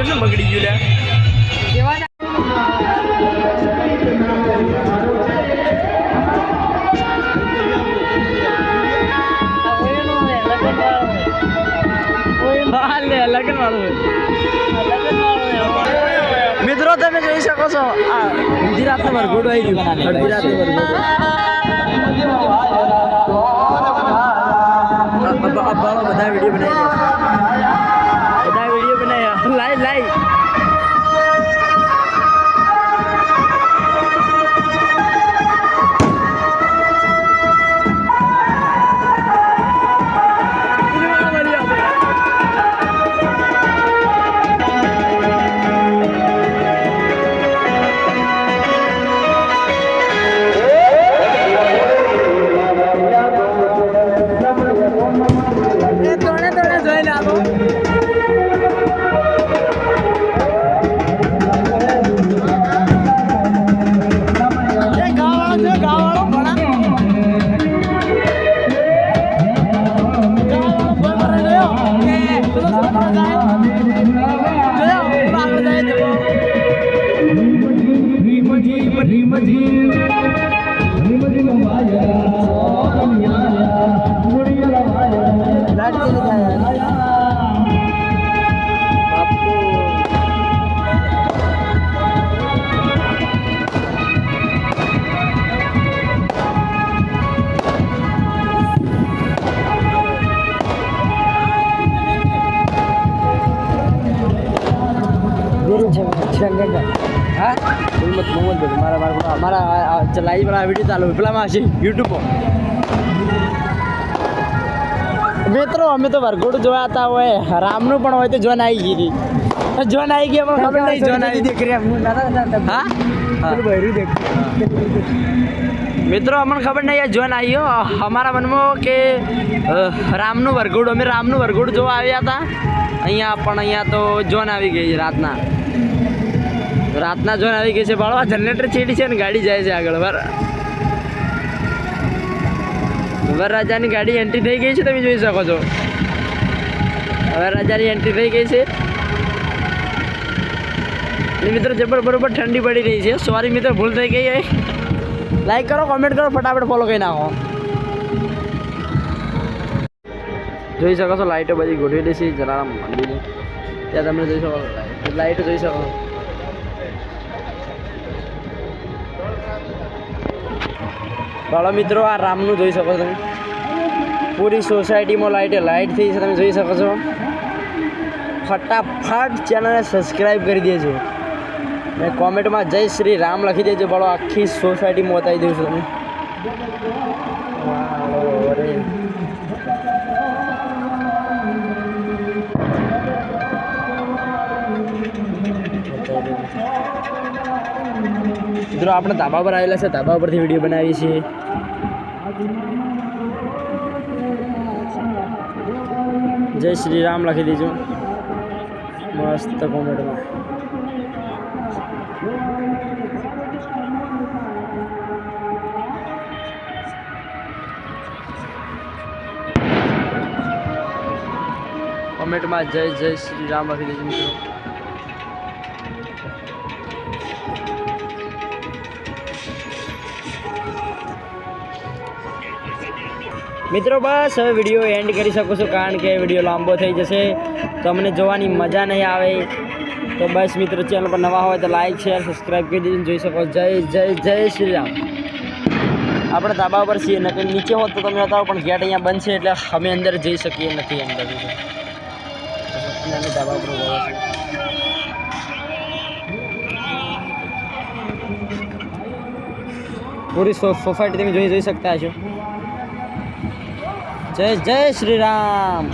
કેટલું બગડી ગયું લે કેવા લગ્ન લે વાળું મિત્રો તમે જોઈ શકો છો આ અડધી રાતનો વરઘોડો આવી ગયું ગુજરાત વરઘોડો બધા વીડિયો બનાવી બોલ મારા મારા મારા ચલાઈ વાળા વીડિયો ચાલુ પેલામાં હશે યુટ્યુબ મિત્રો, અમે તો વરઘોડ જોયા હતા હોય રામનું પણ હોય તો જોન આવી ગઈ હતી. જોન આવી ગઈ પણ ખબર નહીં જોન આવી દેખ હા? હા. મિત્રો, અમને ખબર નહીં જોન આવ્યો અમારા મનમાં કે રામનું વરઘોડ. અમે રામનું વરઘોડ જોવા આવ્યા હતા. અહીંયા પણ અહીંયા તો જોન આવી ગઈ રાતના. રાતના જોન આવી ગઈ છે બાળવા, જનરેટર ચીડી છે ને ગાડી જાય છે આગળ. વર વરરાજાની ગાડી એન્ટ્રી થઈ ગઈ છે, તમે જોઈ શકો છો. વરરાજાની એન્ટ્રી થઈ ગઈ છે. અને મિત્રો, જબર બરોબર ઠંડી પડી રહી છે. સોરી મિત્રો, ભૂલ થઈ ગઈ લાઈક કરો કોમેન્ટ કરો, ફટાફટ ફોલો કરી નાખો. જોઈ શકો છો લાઇટો બધી ગોઠવેલી છે, જલારામ મંદિર ત્યાં તમે જોઈ શકો લાઈટો જોઈ શકો ભાલો મિત્રો, આ રામનું જોઈ શકો છો તમે. પૂરી સોસાયટીમાં લાઈટે, લાઈટ થઈ છે, તમે જોઈ શકો છો. ફટાફટ ચેનલને સબસ્ક્રાઈબ કરી દેજો. અને કોમેન્ટમાં જય શ્રી રામ લખી દેજો ભાલો આખી સોસાયટીમાં બતાવી દઉં છું તમે મિત્રો, આપણે ધાબા પર આવેલા છે, ધાબા પરથી વીડિયો બનાવીએ છીએ. જય શ્રી રામ લખી દેજો. મસ્ત કોમેન્ટમાં કોમેન્ટમાં જય જય શ્રી રામ લખી દેજો મિત્રો. મિત્રો, બસ હવે વીડિયો એન્ડ કરી શકો છો, કારણ કે વીડિયો લાંબો થઈ જશે. તમને જોવાની મજા નહીં આવે. તો બસ મિત્રો, ચેનલ પર નવા હોય તો લાઈક શેર સબસ્ક્રાઈબ કરી દેજો જોઈ શકો. જય જય જય શ્રી રામ. આપણે ધાબા પર છીએ, નકર નીચે હોત તો તમે બતાવો, પણ ગેટ અહીંયા બંધ છે એટલે અમે અંદર જઈ શકીએ નથી અંદર. ધાબા પર. પૂરી સોસાયટી તમે જોઈ જોઈ શકતા છો જય જય શ્રી રામ